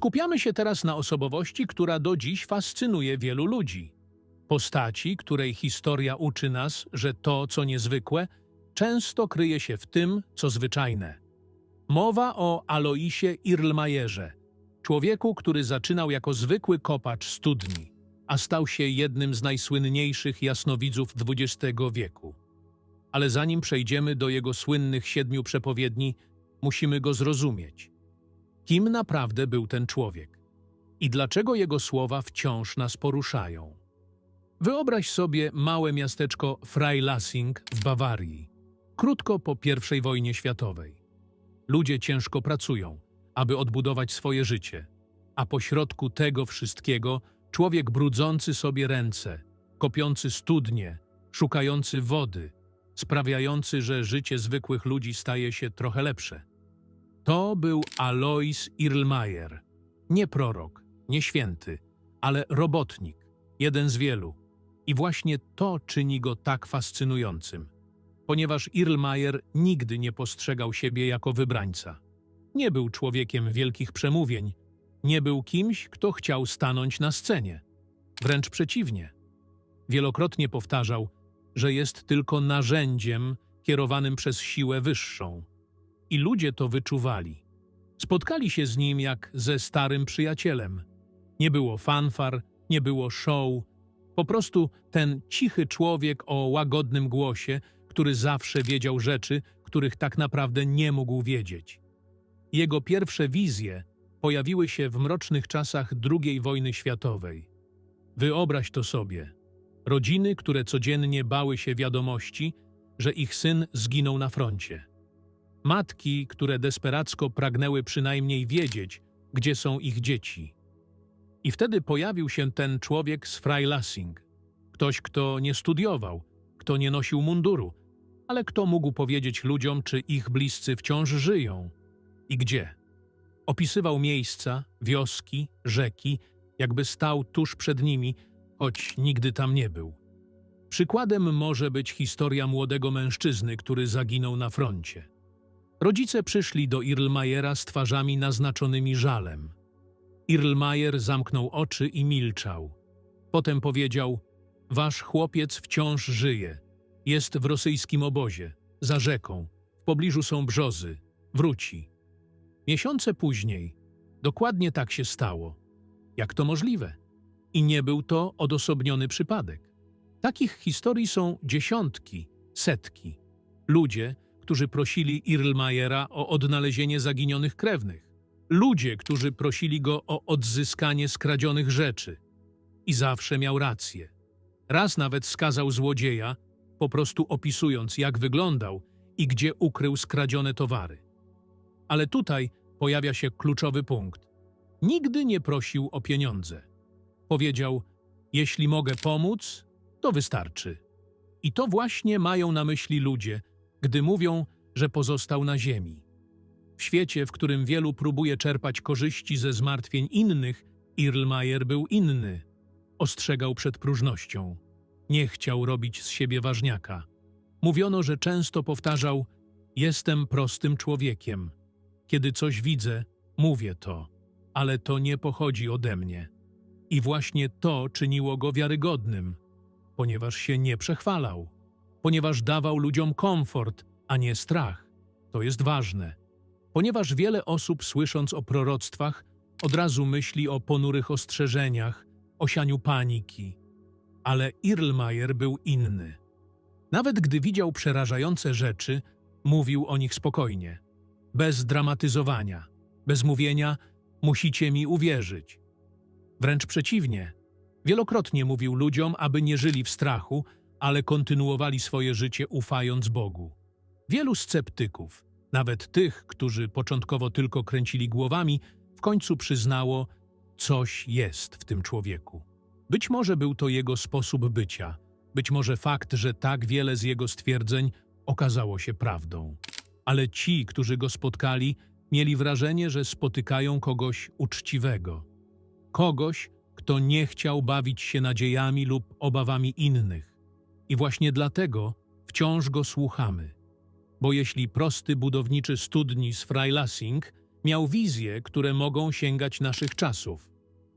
Skupiamy się teraz na osobowości, która do dziś fascynuje wielu ludzi. Postaci, której historia uczy nas, że to, co niezwykłe, często kryje się w tym, co zwyczajne. Mowa o Aloisie Irlmajerze, człowieku, który zaczynał jako zwykły kopacz studni, a stał się jednym z najsłynniejszych jasnowidzów XX wieku. Ale zanim przejdziemy do jego słynnych siedmiu przepowiedni, musimy go zrozumieć. Kim naprawdę był ten człowiek? I dlaczego jego słowa wciąż nas poruszają? Wyobraź sobie małe miasteczko Freilassing w Bawarii, krótko po I wojnie światowej. Ludzie ciężko pracują, aby odbudować swoje życie, a pośrodku tego wszystkiego człowiek brudzący sobie ręce, kopiący studnie, szukający wody, sprawiający, że życie zwykłych ludzi staje się trochę lepsze. To był Alois Irlmajer. Nie prorok, nie święty, ale robotnik, jeden z wielu. I właśnie to czyni go tak fascynującym, ponieważ Irlmajer nigdy nie postrzegał siebie jako wybrańca. Nie był człowiekiem wielkich przemówień, nie był kimś, kto chciał stanąć na scenie. Wręcz przeciwnie. Wielokrotnie powtarzał, że jest tylko narzędziem kierowanym przez siłę wyższą. I ludzie to wyczuwali. Spotkali się z nim jak ze starym przyjacielem. Nie było fanfar, nie było show, po prostu ten cichy człowiek o łagodnym głosie, który zawsze wiedział rzeczy, których tak naprawdę nie mógł wiedzieć. Jego pierwsze wizje pojawiły się w mrocznych czasach II wojny światowej. Wyobraź to sobie. Rodziny, które codziennie bały się wiadomości, że ich syn zginął na froncie. Matki, które desperacko pragnęły przynajmniej wiedzieć, gdzie są ich dzieci. I wtedy pojawił się ten człowiek z Freilassing. Ktoś, kto nie studiował, kto nie nosił munduru, ale kto mógł powiedzieć ludziom, czy ich bliscy wciąż żyją i gdzie. Opisywał miejsca, wioski, rzeki, jakby stał tuż przed nimi, choć nigdy tam nie był. Przykładem może być historia młodego mężczyzny, który zaginął na froncie. Rodzice przyszli do Irlmajera z twarzami naznaczonymi żalem. Irlmajer zamknął oczy i milczał. Potem powiedział: Wasz chłopiec wciąż żyje. Jest w rosyjskim obozie, za rzeką. W pobliżu są brzozy. Wróci. Miesiące później dokładnie tak się stało. Jak to możliwe? I nie był to odosobniony przypadek. Takich historii są dziesiątki, setki. Ludzie, którzy prosili Irlmajera o odnalezienie zaginionych krewnych. Ludzie, którzy prosili go o odzyskanie skradzionych rzeczy. I zawsze miał rację. Raz nawet skazał złodzieja, po prostu opisując, jak wyglądał i gdzie ukrył skradzione towary. Ale tutaj pojawia się kluczowy punkt. Nigdy nie prosił o pieniądze. Powiedział: Jeśli mogę pomóc, to wystarczy. I to właśnie mają na myśli ludzie, gdy mówią, że pozostał na ziemi. W świecie, w którym wielu próbuje czerpać korzyści ze zmartwień innych, Irlmajer był inny. Ostrzegał przed próżnością. Nie chciał robić z siebie ważniaka. Mówiono, że często powtarzał: Jestem prostym człowiekiem. Kiedy coś widzę, mówię to, ale to nie pochodzi ode mnie. I właśnie to czyniło go wiarygodnym, ponieważ się nie przechwalał, ponieważ dawał ludziom komfort, a nie strach. To jest ważne. Ponieważ wiele osób, słysząc o proroctwach, od razu myśli o ponurych ostrzeżeniach, o sianiu paniki. Ale Irlmajer był inny. Nawet gdy widział przerażające rzeczy, mówił o nich spokojnie, bez dramatyzowania, bez mówienia musicie mi uwierzyć. Wręcz przeciwnie, wielokrotnie mówił ludziom, aby nie żyli w strachu, ale kontynuowali swoje życie ufając Bogu. Wielu sceptyków, nawet tych, którzy początkowo tylko kręcili głowami, w końcu przyznało, coś jest w tym człowieku. Być może był to jego sposób bycia, być może fakt, że tak wiele z jego stwierdzeń okazało się prawdą. Ale ci, którzy go spotkali, mieli wrażenie, że spotykają kogoś uczciwego. Kogoś, kto nie chciał bawić się nadziejami lub obawami innych. I właśnie dlatego wciąż go słuchamy. Bo jeśli prosty budowniczy studni z Freilassing Miał wizje, które mogą sięgać naszych czasów.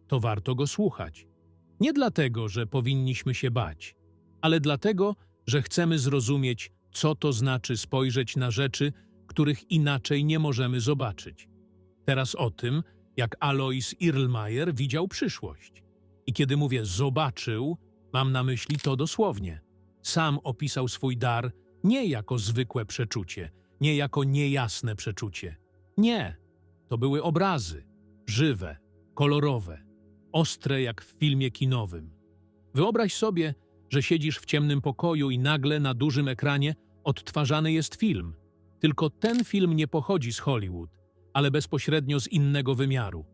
To warto go słuchać. Nie dlatego, że powinniśmy się bać, ale dlatego, że chcemy zrozumieć, co to znaczy spojrzeć na rzeczy, których inaczej nie możemy zobaczyć. Teraz o tym, jak Alois Irlmayer widział przyszłość. I kiedy mówię zobaczył, mam na myśli to dosłownie. Sam opisał swój dar nie jako zwykłe przeczucie, nie jako niejasne przeczucie. Nie, to były obrazy, żywe, kolorowe, ostre jak w filmie kinowym. Wyobraź sobie, że siedzisz w ciemnym pokoju i nagle na dużym ekranie odtwarzany jest film. Tylko ten film nie pochodzi z Hollywood, ale bezpośrednio z innego wymiaru.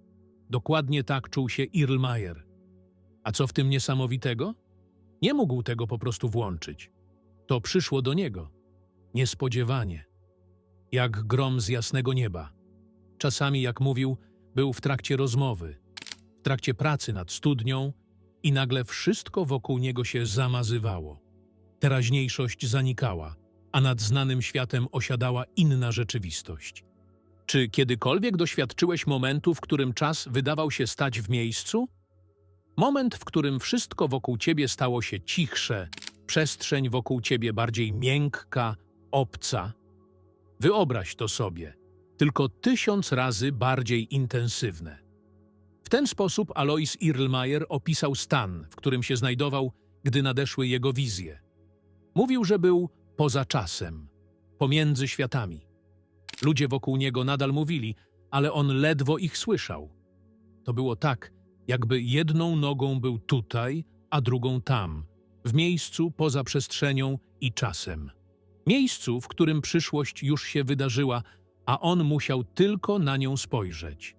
Dokładnie tak czuł się Irlmayer. A co w tym niesamowitego? Nie mógł tego po prostu włączyć. To przyszło do niego. Niespodziewanie. Jak grom z jasnego nieba. Czasami, jak mówił, był w trakcie rozmowy, w trakcie pracy nad studnią i nagle wszystko wokół niego się zamazywało. Teraźniejszość zanikała, a nad znanym światem osiadała inna rzeczywistość. Czy kiedykolwiek doświadczyłeś momentu, w którym czas wydawał się stać w miejscu? Moment, w którym wszystko wokół ciebie stało się cichsze, przestrzeń wokół ciebie bardziej miękka, obca. Wyobraź to sobie, tylko tysiąc razy bardziej intensywne. W ten sposób Alois Irlmayer opisał stan, w którym się znajdował, gdy nadeszły jego wizje. Mówił, że był poza czasem, pomiędzy światami. Ludzie wokół niego nadal mówili, ale on ledwo ich słyszał. To było tak, jakby jedną nogą był tutaj, a drugą tam, w miejscu poza przestrzenią i czasem. Miejscu, w którym przyszłość już się wydarzyła, a on musiał tylko na nią spojrzeć.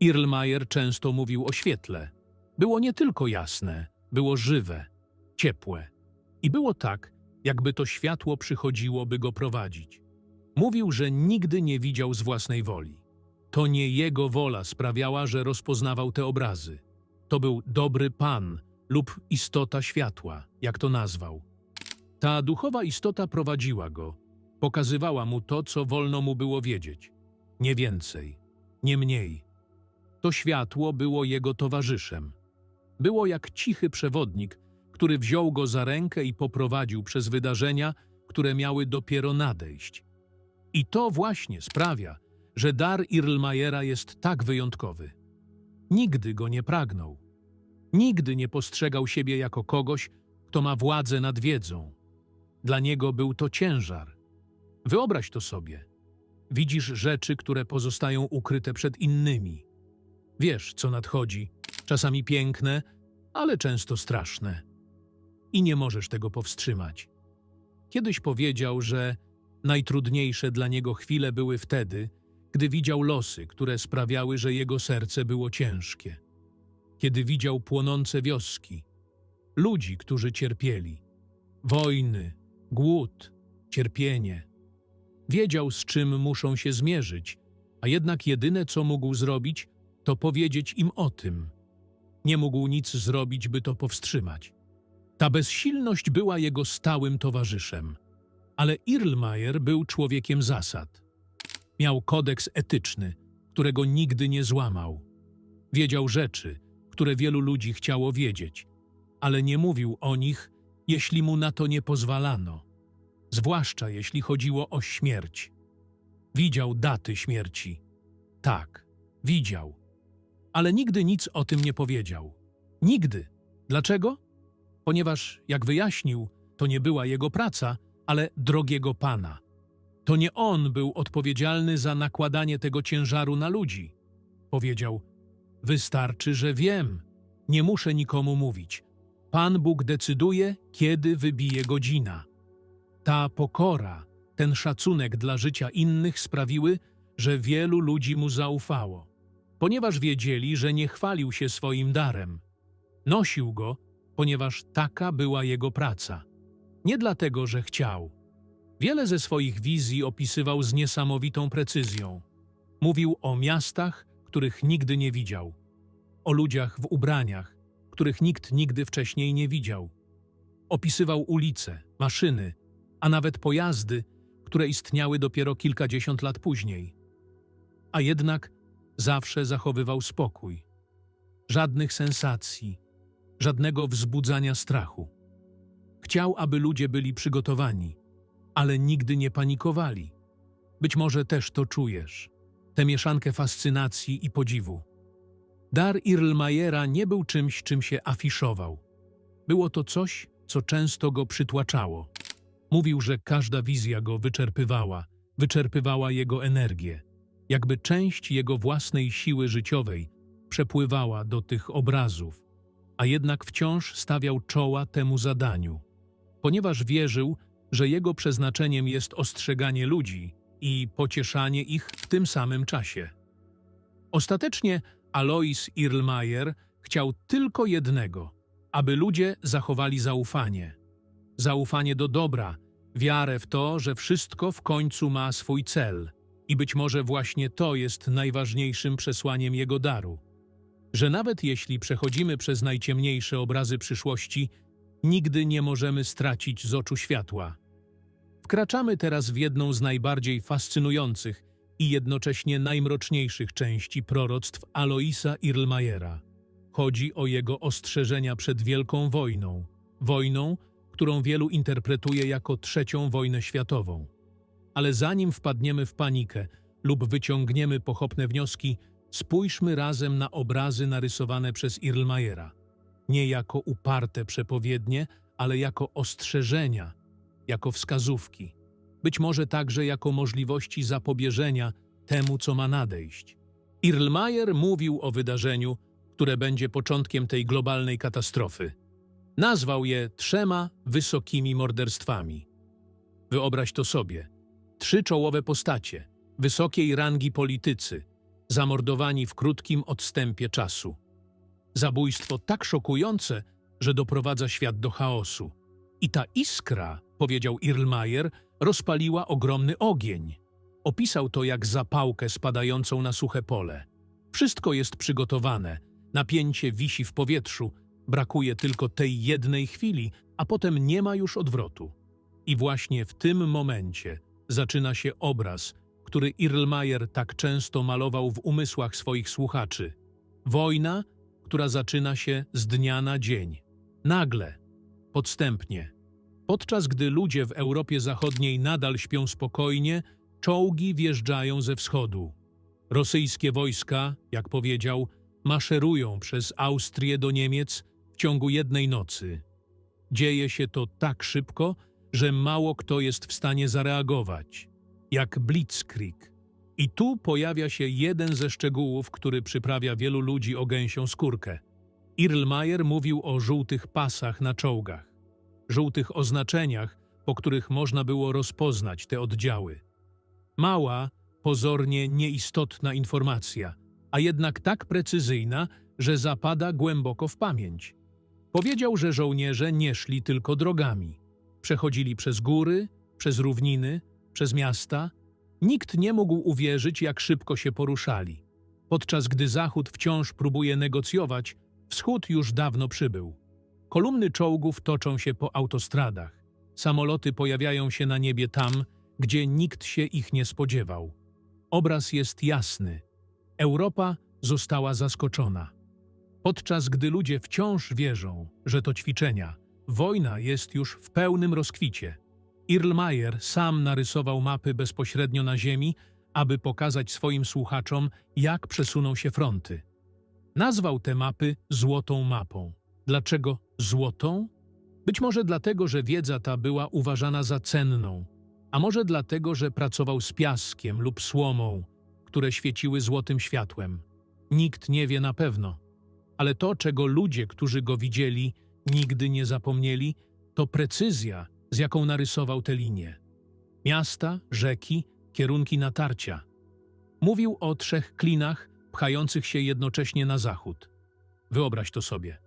Irlmayer często mówił o świetle. Było nie tylko jasne, było żywe, ciepłe. I było tak, jakby to światło przychodziło, by go prowadzić. Mówił, że nigdy nie widział z własnej woli. To nie jego wola sprawiała, że rozpoznawał te obrazy. To był dobry pan lub istota światła, jak to nazwał. Ta duchowa istota prowadziła go, pokazywała mu to, co wolno mu było wiedzieć. Nie więcej, nie mniej. To światło było jego towarzyszem. Było jak cichy przewodnik, który wziął go za rękę i poprowadził przez wydarzenia, które miały dopiero nadejść. I to właśnie sprawia, że dar Irlmajera jest tak wyjątkowy. Nigdy go nie pragnął. Nigdy nie postrzegał siebie jako kogoś, kto ma władzę nad wiedzą. Dla niego był to ciężar. Wyobraź to sobie. Widzisz rzeczy, które pozostają ukryte przed innymi. Wiesz, co nadchodzi, czasami piękne, ale często straszne. I nie możesz tego powstrzymać. Kiedyś powiedział, że najtrudniejsze dla niego chwile były wtedy, gdy widział losy, które sprawiały, że jego serce było ciężkie. Kiedy widział płonące wioski, ludzi, którzy cierpieli, wojny, głód, cierpienie. Wiedział, z czym muszą się zmierzyć, a jednak jedyne, co mógł zrobić, to powiedzieć im o tym. Nie mógł nic zrobić, by to powstrzymać. Ta bezsilność była jego stałym towarzyszem. Ale Irlmayer był człowiekiem zasad. Miał kodeks etyczny, którego nigdy nie złamał. Wiedział rzeczy, które wielu ludzi chciało wiedzieć, ale nie mówił o nich, jeśli mu na to nie pozwalano, zwłaszcza jeśli chodziło o śmierć. Widział daty śmierci. Tak, widział. Ale nigdy nic o tym nie powiedział. Nigdy. Dlaczego? Ponieważ, jak wyjaśnił, to nie była jego praca, ale drogiego pana. To nie on był odpowiedzialny za nakładanie tego ciężaru na ludzi. Powiedział: Wystarczy, że wiem. Nie muszę nikomu mówić. Pan Bóg decyduje, kiedy wybije godzina. Ta pokora, ten szacunek dla życia innych sprawiły, że wielu ludzi mu zaufało, ponieważ wiedzieli, że nie chwalił się swoim darem. Nosił go, ponieważ taka była jego praca. Nie dlatego, że chciał. Wiele ze swoich wizji opisywał z niesamowitą precyzją. Mówił o miastach, których nigdy nie widział, o ludziach w ubraniach, których nikt nigdy wcześniej nie widział. Opisywał ulice, maszyny, a nawet pojazdy, które istniały dopiero kilkadziesiąt lat później. A jednak zawsze zachowywał spokój. Żadnych sensacji, żadnego wzbudzania strachu. Chciał, aby ludzie byli przygotowani, ale nigdy nie panikowali. Być może też to czujesz, tę mieszankę fascynacji i podziwu. Dar Irlmajera nie był czymś, czym się afiszował. Było to coś, co często go przytłaczało. Mówił, że każda wizja go wyczerpywała, wyczerpywała jego energię, jakby część jego własnej siły życiowej przepływała do tych obrazów, a jednak wciąż stawiał czoła temu zadaniu, ponieważ wierzył, że jego przeznaczeniem jest ostrzeganie ludzi i pocieszanie ich w tym samym czasie. Ostatecznie Alois Irlmajer chciał tylko jednego, aby ludzie zachowali zaufanie. Zaufanie do dobra, wiarę w to, że wszystko w końcu ma swój cel. I być może właśnie to jest najważniejszym przesłaniem jego daru. Że nawet jeśli przechodzimy przez najciemniejsze obrazy przyszłości, nigdy nie możemy stracić z oczu światła. Wkraczamy teraz w jedną z najbardziej fascynujących i jednocześnie najmroczniejszych części proroctw Aloisa Irlmajera. Chodzi o jego ostrzeżenia przed Wielką Wojną, wojną, którą wielu interpretuje jako trzecią wojnę światową. Ale zanim wpadniemy w panikę lub wyciągniemy pochopne wnioski, spójrzmy razem na obrazy narysowane przez Irlmajera. Nie jako uparte przepowiednie, ale jako ostrzeżenia, jako wskazówki. Być może także jako możliwości zapobieżenia temu, co ma nadejść. Irlmajer mówił o wydarzeniu, które będzie początkiem tej globalnej katastrofy. Nazwał je trzema wysokimi morderstwami. Wyobraź to sobie. Trzy czołowe postacie, wysokiej rangi politycy, zamordowani w krótkim odstępie czasu. Zabójstwo tak szokujące, że doprowadza świat do chaosu. I ta iskra, powiedział Irlmajer, rozpaliła ogromny ogień. Opisał to jak zapałkę spadającą na suche pole. Wszystko jest przygotowane, napięcie wisi w powietrzu, brakuje tylko tej jednej chwili, a potem nie ma już odwrotu. I właśnie w tym momencie zaczyna się obraz, który Irlmajer tak często malował w umysłach swoich słuchaczy. Wojna, która zaczyna się z dnia na dzień. Nagle, podstępnie. Podczas gdy ludzie w Europie Zachodniej nadal śpią spokojnie, czołgi wjeżdżają ze wschodu. Rosyjskie wojska, jak powiedział, maszerują przez Austrię do Niemiec w ciągu jednej nocy. Dzieje się to tak szybko, że mało kto jest w stanie zareagować, jak blitzkrieg. I tu pojawia się jeden ze szczegółów, który przyprawia wielu ludzi o gęsią skórkę. Irlmajer mówił o żółtych pasach na czołgach, żółtych oznaczeniach, po których można było rozpoznać te oddziały. Mała, pozornie nieistotna informacja, a jednak tak precyzyjna, że zapada głęboko w pamięć. Powiedział, że żołnierze nie szli tylko drogami. Przechodzili przez góry, przez równiny, przez miasta. Nikt nie mógł uwierzyć, jak szybko się poruszali. Podczas gdy Zachód wciąż próbuje negocjować, Wschód już dawno przybył. Kolumny czołgów toczą się po autostradach. Samoloty pojawiają się na niebie tam, gdzie nikt się ich nie spodziewał. Obraz jest jasny. Europa została zaskoczona. Podczas gdy ludzie wciąż wierzą, że to ćwiczenia, wojna jest już w pełnym rozkwicie. Irlmajer sam narysował mapy bezpośrednio na ziemi, aby pokazać swoim słuchaczom, jak przesuną się fronty. Nazwał te mapy Złotą Mapą. Dlaczego złotą? Być może dlatego, że wiedza ta była uważana za cenną, a może dlatego, że pracował z piaskiem lub słomą, które świeciły złotym światłem. Nikt nie wie na pewno. Ale to, czego ludzie, którzy go widzieli, nigdy nie zapomnieli, to precyzja, z jaką narysował te linie. Miasta, rzeki, kierunki natarcia. Mówił o trzech klinach pchających się jednocześnie na zachód. Wyobraź to sobie.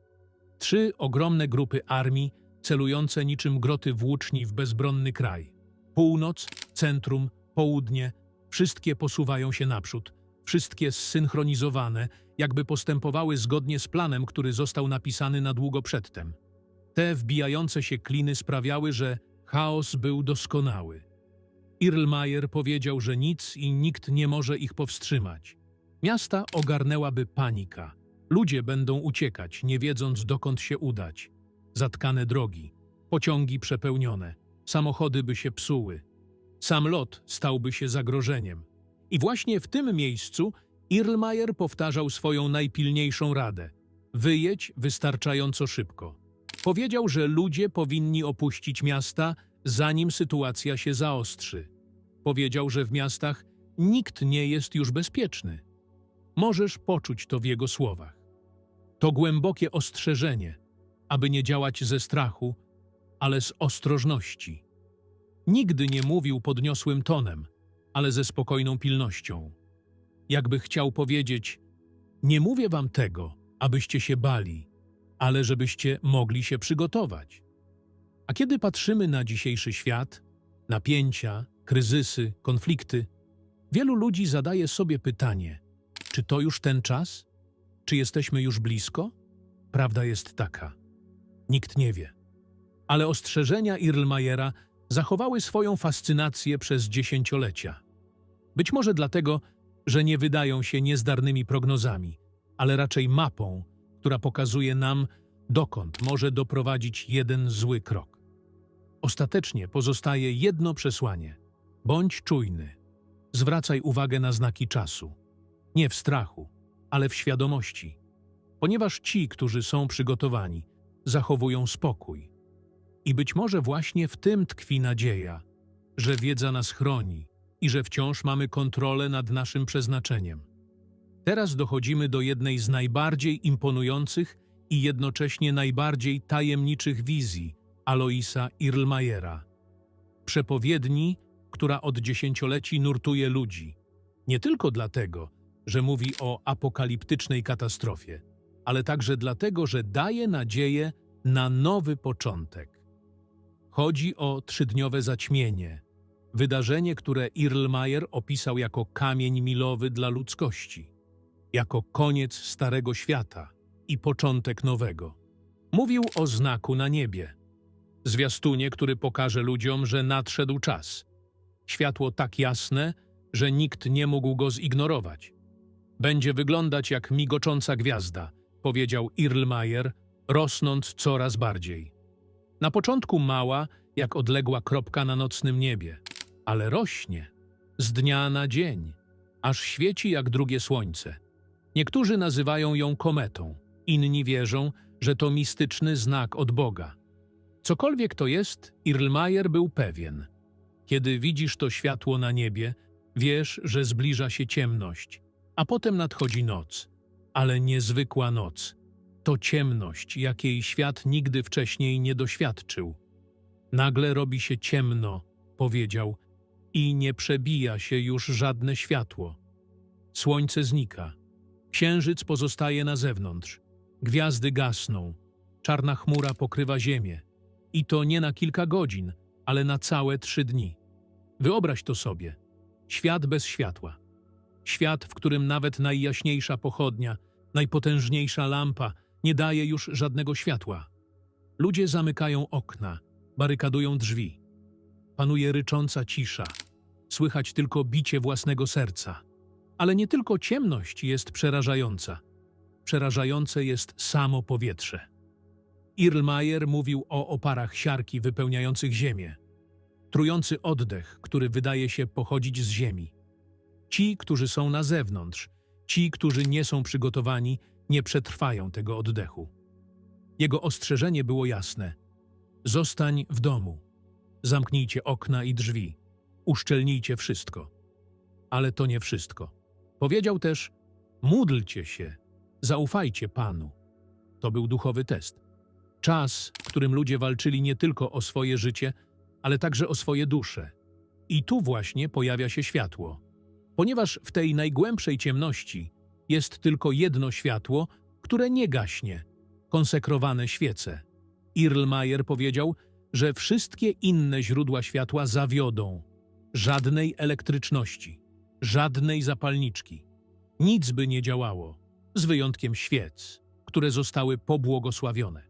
Trzy ogromne grupy armii celujące niczym groty włóczni w bezbronny kraj. Północ, centrum, południe, wszystkie posuwają się naprzód, wszystkie zsynchronizowane, jakby postępowały zgodnie z planem, który został napisany na długo przedtem. Te wbijające się kliny sprawiały, że chaos był doskonały. Irlmajer powiedział, że nic i nikt nie może ich powstrzymać. Miasta ogarnęłaby panika. Ludzie będą uciekać, nie wiedząc dokąd się udać. Zatkane drogi, pociągi przepełnione, samochody by się psuły. Sam lot stałby się zagrożeniem. I właśnie w tym miejscu Irlmajer powtarzał swoją najpilniejszą radę. Wyjedź wystarczająco szybko. Powiedział, że ludzie powinni opuścić miasta, zanim sytuacja się zaostrzy. Powiedział, że w miastach nikt nie jest już bezpieczny. Możesz poczuć to w jego słowach. To głębokie ostrzeżenie, aby nie działać ze strachu, ale z ostrożności. Nigdy nie mówił podniosłym tonem, ale ze spokojną pilnością. Jakby chciał powiedzieć: Nie mówię wam tego, abyście się bali, ale żebyście mogli się przygotować. A kiedy patrzymy na dzisiejszy świat, napięcia, kryzysy, konflikty, wielu ludzi zadaje sobie pytanie: czy to już ten czas? Czy jesteśmy już blisko? Prawda jest taka: nikt nie wie. Ale ostrzeżenia Irlmajera zachowały swoją fascynację przez dziesięciolecia. Być może dlatego, że nie wydają się niezdarnymi prognozami, ale raczej mapą, która pokazuje nam, dokąd może doprowadzić jeden zły krok. Ostatecznie pozostaje jedno przesłanie: bądź czujny. Zwracaj uwagę na znaki czasu. Nie w strachu, ale w świadomości. Ponieważ ci, którzy są przygotowani, zachowują spokój. I być może właśnie w tym tkwi nadzieja, że wiedza nas chroni i że wciąż mamy kontrolę nad naszym przeznaczeniem. Teraz dochodzimy do jednej z najbardziej imponujących i jednocześnie najbardziej tajemniczych wizji Aloisa Irlmajera. Przepowiedni, która od dziesięcioleci nurtuje ludzi. Nie tylko dlatego, że mówi o apokaliptycznej katastrofie, ale także dlatego, że daje nadzieję na nowy początek. Chodzi o trzydniowe zaćmienie, wydarzenie, które Irlmajer opisał jako kamień milowy dla ludzkości, jako koniec Starego Świata i początek nowego. Mówił o znaku na niebie, zwiastunie, który pokaże ludziom, że nadszedł czas. Światło tak jasne, że nikt nie mógł go zignorować. Będzie wyglądać jak migocząca gwiazda, powiedział Irlmajer, rosnąc coraz bardziej. Na początku mała, jak odległa kropka na nocnym niebie, ale rośnie z dnia na dzień, aż świeci jak drugie słońce. Niektórzy nazywają ją kometą, inni wierzą, że to mistyczny znak od Boga. Cokolwiek to jest, Irlmajer był pewien. Kiedy widzisz to światło na niebie, wiesz, że zbliża się ciemność, a potem nadchodzi noc. Ale niezwykła noc. To ciemność, jakiej świat nigdy wcześniej nie doświadczył. Nagle robi się ciemno, powiedział, i nie przebija się już żadne światło. Słońce znika, księżyc pozostaje na zewnątrz, gwiazdy gasną, czarna chmura pokrywa ziemię. I to nie na kilka godzin, ale na całe trzy dni. Wyobraź to sobie. Świat bez światła. Świat, w którym nawet najjaśniejsza pochodnia, najpotężniejsza lampa nie daje już żadnego światła. Ludzie zamykają okna, barykadują drzwi. Panuje rycząca cisza. Słychać tylko bicie własnego serca. Ale nie tylko ciemność jest przerażająca. Przerażające jest samo powietrze. Irlmajer mówił o oparach siarki wypełniających ziemię. Trujący oddech, który wydaje się pochodzić z ziemi. Ci, którzy są na zewnątrz, ci, którzy nie są przygotowani, nie przetrwają tego oddechu. Jego ostrzeżenie było jasne. Zostań w domu. Zamknijcie okna i drzwi. Uszczelnijcie wszystko. Ale to nie wszystko. Powiedział też: módlcie się, zaufajcie Panu. To był duchowy test. Czas, w którym ludzie walczyli nie tylko o swoje życie, ale także o swoje dusze. I tu właśnie pojawia się światło. Ponieważ w tej najgłębszej ciemności jest tylko jedno światło, które nie gaśnie konsekrowane świece. Irlmajer powiedział, że wszystkie inne źródła światła zawiodą. Żadnej elektryczności, żadnej zapalniczki. Nic by nie działało, z wyjątkiem świec, które zostały pobłogosławione.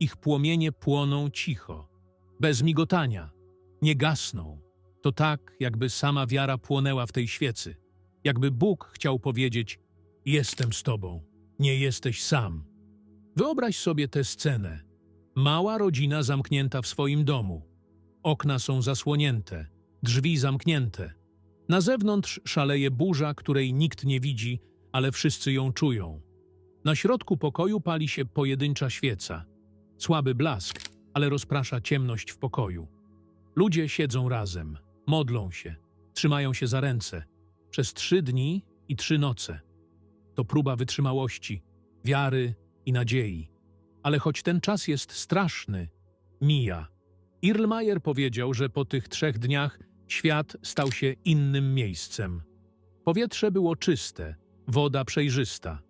Ich płomienie płoną cicho, bez migotania, nie gasną. To tak, jakby sama wiara płonęła w tej świecy. jakby Bóg chciał powiedzieć: Jestem z tobą, nie jesteś sam. Wyobraź sobie tę scenę. Mała rodzina zamknięta w swoim domu. Okna są zasłonięte, drzwi zamknięte. Na zewnątrz szaleje burza, której nikt nie widzi, ale wszyscy ją czują. Na środku pokoju pali się pojedyncza świeca. Słaby blask, ale rozprasza ciemność w pokoju. Ludzie siedzą razem, modlą się, trzymają się za ręce. Przez trzy dni i trzy noce. To próba wytrzymałości, wiary i nadziei. Ale choć ten czas jest straszny, mija. Irlmajer powiedział, że po tych trzech dniach świat stał się innym miejscem. Powietrze było czyste, woda przejrzysta.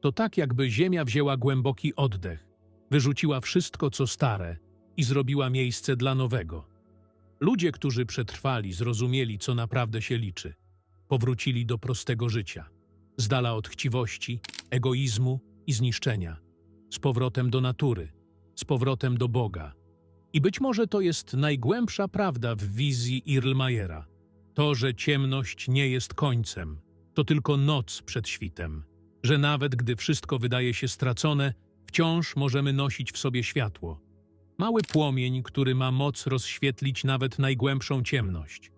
To tak, jakby ziemia wzięła głęboki oddech, wyrzuciła wszystko, co stare i zrobiła miejsce dla nowego. Ludzie, którzy przetrwali, zrozumieli, co naprawdę się liczy. Powrócili do prostego życia, z dala od chciwości, egoizmu i zniszczenia, z powrotem do natury, z powrotem do Boga. I być może to jest najgłębsza prawda w wizji Irlmajera. To, że ciemność nie jest końcem, to tylko noc przed świtem. Że nawet gdy wszystko wydaje się stracone, wciąż możemy nosić w sobie światło. Mały płomień, który ma moc rozświetlić nawet najgłębszą ciemność.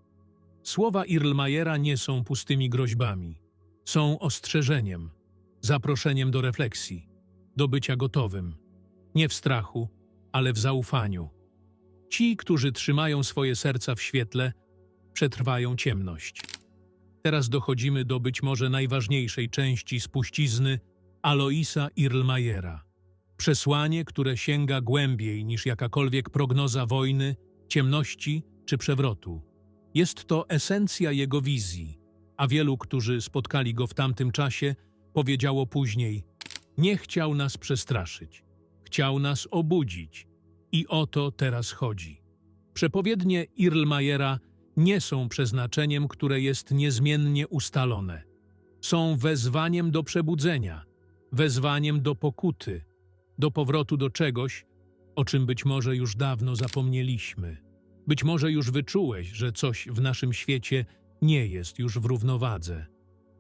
Słowa Irlmajera nie są pustymi groźbami. Są ostrzeżeniem, zaproszeniem do refleksji, do bycia gotowym. Nie w strachu, ale w zaufaniu. Ci, którzy trzymają swoje serca w świetle, przetrwają ciemność. Teraz dochodzimy do być może najważniejszej części spuścizny Aloisa Irlmajera. Przesłanie, które sięga głębiej niż jakakolwiek prognoza wojny, ciemności czy przewrotu. Jest to esencja jego wizji, a wielu, którzy spotkali go w tamtym czasie, powiedziało później: Nie chciał nas przestraszyć, chciał nas obudzić. I o to teraz chodzi. Przepowiednie Irlmajera nie są przeznaczeniem, które jest niezmiennie ustalone. Są wezwaniem do przebudzenia, wezwaniem do pokuty, do powrotu do czegoś, o czym być może już dawno zapomnieliśmy. Być może już wyczułeś, że coś w naszym świecie nie jest już w równowadze,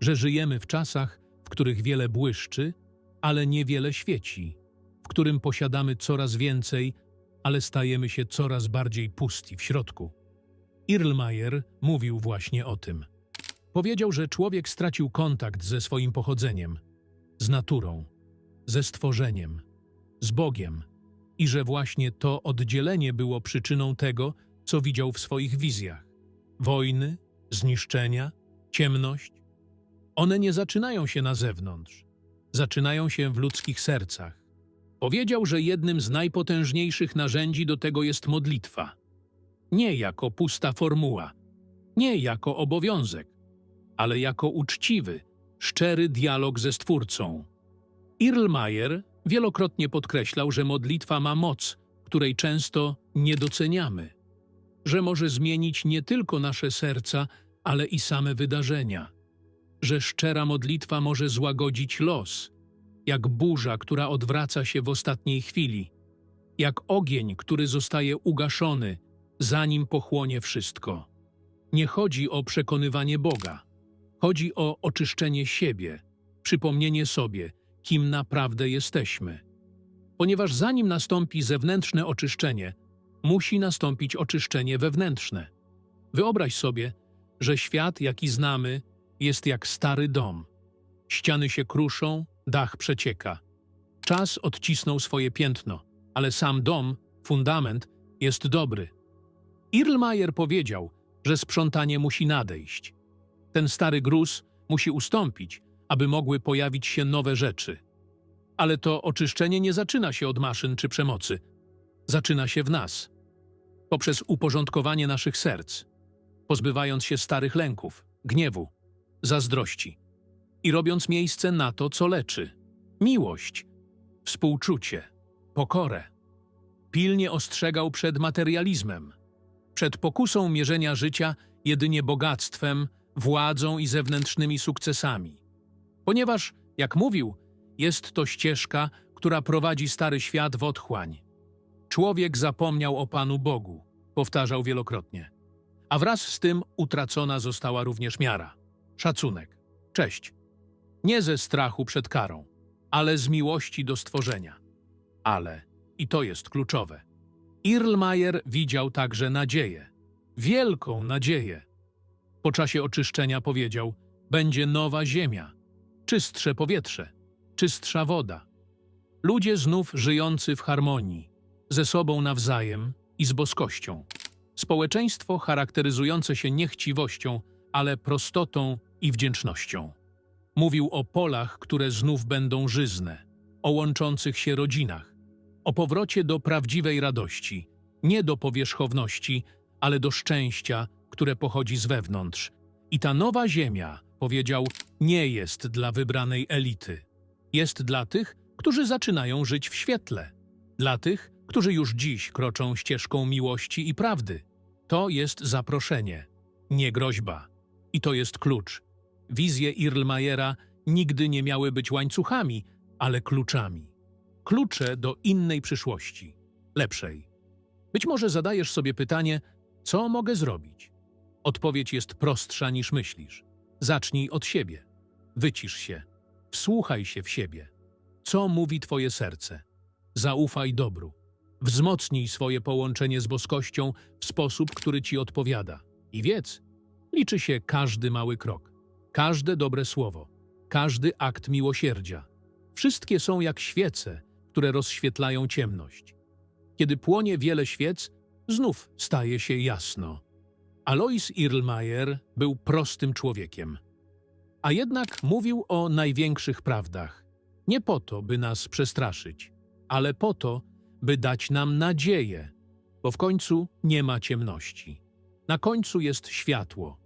że żyjemy w czasach, w których wiele błyszczy, ale niewiele świeci, w którym posiadamy coraz więcej, ale stajemy się coraz bardziej pusti w środku. Irlmajer mówił właśnie o tym. Powiedział, że człowiek stracił kontakt ze swoim pochodzeniem, z naturą, ze stworzeniem, z Bogiem i że właśnie to oddzielenie było przyczyną tego, co widział w swoich wizjach. Wojny, zniszczenia, ciemność. One nie zaczynają się na zewnątrz, zaczynają się w ludzkich sercach. Powiedział, że jednym z najpotężniejszych narzędzi do tego jest modlitwa. Nie jako pusta formuła, nie jako obowiązek, ale jako uczciwy, szczery dialog ze Stwórcą. Irlmajer wielokrotnie podkreślał, że modlitwa ma moc, której często nie doceniamy, że może zmienić nie tylko nasze serca, ale i same wydarzenia, że szczera modlitwa może złagodzić los, jak burza, która odwraca się w ostatniej chwili, jak ogień, który zostaje ugaszony, zanim pochłonie wszystko. Nie chodzi o przekonywanie Boga, chodzi o oczyszczenie siebie, przypomnienie sobie, kim naprawdę jesteśmy. Ponieważ zanim nastąpi zewnętrzne oczyszczenie, musi nastąpić oczyszczenie wewnętrzne. Wyobraź sobie, że świat, jaki znamy, jest jak stary dom. Ściany się kruszą, dach przecieka. Czas odcisnął swoje piętno, ale sam dom, fundament, jest dobry. Irlmajer powiedział, że sprzątanie musi nadejść. Ten stary gruz musi ustąpić, aby mogły pojawić się nowe rzeczy. Ale to oczyszczenie nie zaczyna się od maszyn czy przemocy. Zaczyna się w nas. Poprzez uporządkowanie naszych serc, pozbywając się starych lęków, gniewu, zazdrości i robiąc miejsce na to, co leczy miłość, współczucie, pokorę. Pilnie ostrzegał przed materializmem, przed pokusą mierzenia życia jedynie bogactwem, władzą i zewnętrznymi sukcesami. Ponieważ, jak mówił, jest to ścieżka, która prowadzi stary świat w otchłań. Człowiek zapomniał o Panu Bogu, powtarzał wielokrotnie. A wraz z tym utracona została również miara. szacunek, cześć. Nie ze strachu przed karą, ale z miłości do stworzenia. Ale, i to jest kluczowe, Irlmajer widział także nadzieję, wielką nadzieję. Po czasie oczyszczenia powiedział: Będzie nowa ziemia, czystsze powietrze, czystsza woda. Ludzie znów żyjący w harmonii, ze sobą nawzajem i z boskością. Społeczeństwo charakteryzujące się nie chciwością, ale prostotą i wdzięcznością. Mówił o polach, które znów będą żyzne, o łączących się rodzinach, o powrocie do prawdziwej radości, nie do powierzchowności, ale do szczęścia, które pochodzi z wewnątrz. I ta nowa ziemia, powiedział, nie jest dla wybranej elity. Jest dla tych, którzy zaczynają żyć w świetle, dla tych, którzy już dziś kroczą ścieżką miłości i prawdy. To jest zaproszenie, nie groźba. I to jest klucz. Wizje Irlmajera nigdy nie miały być łańcuchami, ale kluczami. Klucze do innej przyszłości, lepszej. Być może zadajesz sobie pytanie, co mogę zrobić? Odpowiedź jest prostsza niż myślisz. Zacznij od siebie. Wycisz się. Wsłuchaj się w siebie. Co mówi Twoje serce? Zaufaj dobru. Wzmocnij swoje połączenie z boskością w sposób, który Ci odpowiada. I wiedz, liczy się każdy mały krok, każde dobre słowo, każdy akt miłosierdzia. Wszystkie są jak świece, które rozświetlają ciemność. Kiedy płonie wiele świec, znów staje się jasno. Alois Irlmajer był prostym człowiekiem, a jednak mówił o największych prawdach. Nie po to, by nas przestraszyć, ale po to, by dać nam nadzieję, bo w końcu nie ma ciemności. Na końcu jest światło,